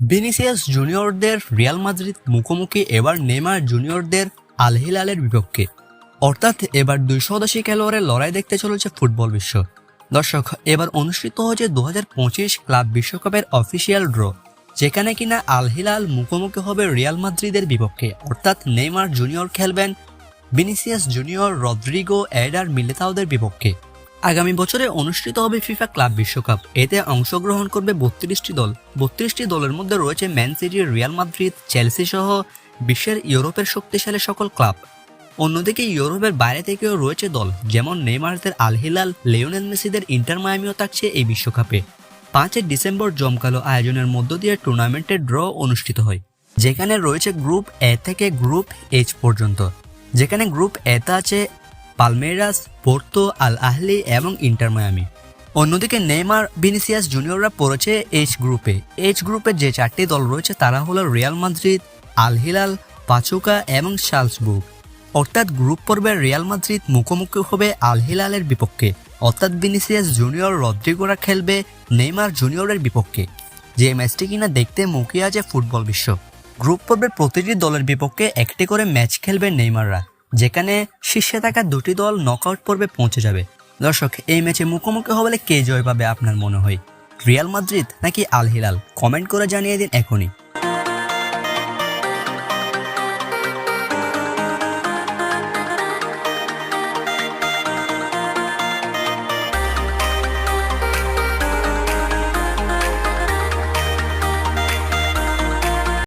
Vinicius জুনিয়রদের Real Madrid মুখোমুখি, এবার Neymar জুনিয়রদের আল হিলালের বিপক্ষে। অর্থাৎ এবার দুইশো দশী খেলোয়াড়ের লড়াই দেখতে চলেছে ফুটবল বিশ্ব। দর্শক, এবার অনুষ্ঠিত হয়েছে দু ক্লাব বিশ্বকাপের অফিসিয়াল ড্র, যেখানে কিনা আল হিলাল মুখোমুখি হবে রিয়াল মাদ্রিদের বিপক্ষে। অর্থাৎ নেইমার জুনিয়র খেলবেন ভিনিসিয়াস জুনিয়র রদ্রিগো, এডার মিলেতাওদের বিপক্ষে। আগামী বছরে অনুষ্ঠিত হবে ফিফা ক্লাব বিশ্বকাপ। এতে অংশগ্রহণ করবে বত্রিশটি দল। বত্রিশটি দলের মধ্যে রয়েছে Man City Real Madrid, Chelsea সহ বিশ্বের ইউরোপের শক্তিশালী সকল ক্লাব। অন্যদিকে ইউরোপের বাইরে থেকেও রয়েছে দল, যেমন নেইমারদের আল হিলাল লিওনেল মেসিদের ইন্টার মায়ামিও থাকছে এই বিশ্বকাপে। পাঁচই ডিসেম্বর জমকালো আয়োজনের মধ্য দিয়ে টুর্নামেন্টের ড্র অনুষ্ঠিত হয়, যেখানে রয়েছে গ্রুপ এ থেকে গ্রুপ এইচ পর্যন্ত। যেখানে গ্রুপ এতে আছে পালমেরাস পোর্তো আল আহলি এবং ইন্টার মায়ামি। অন্যদিকে নেইমার ভিনিসিয়াস জুনিয়ররা পড়েছে এইচ গ্রুপে এইচ গ্রুপে যে চারটি দল রয়েছে তারা হলো Real Madrid Al Hilal Pachuca এবং শালসবুক অর্থাৎ গ্রুপ পর্বে রিয়াল মাদ্রিদ মুখোমুখি হবে আল হিলালের বিপক্ষে। অর্থাৎ ভিনিসিয়াস জুনিয়র রদ্রিগোরা খেলবে নেইমার জুনিয়রের বিপক্ষে। যে ম্যাচটি কিনা দেখতে মুখিয়ে আছে ফুটবল বিশ্ব। গ্রুপ পর্বের প্রতিটি দলের বিপক্ষে একটি করে ম্যাচ খেলবে নেইমাররা। যেখানে শীর্ষে থাকা দুটি দল নকআউট পর্বে পৌঁছে যাবে। দর্শক, এই ম্যাচে মুখোমুখি হলে কে জয় পাবে আপনার মনে হয়? রিয়াল মাদ্রিদ নাকি আল হিলাল কমেন্ট করে জানিয়ে দিন এখনই।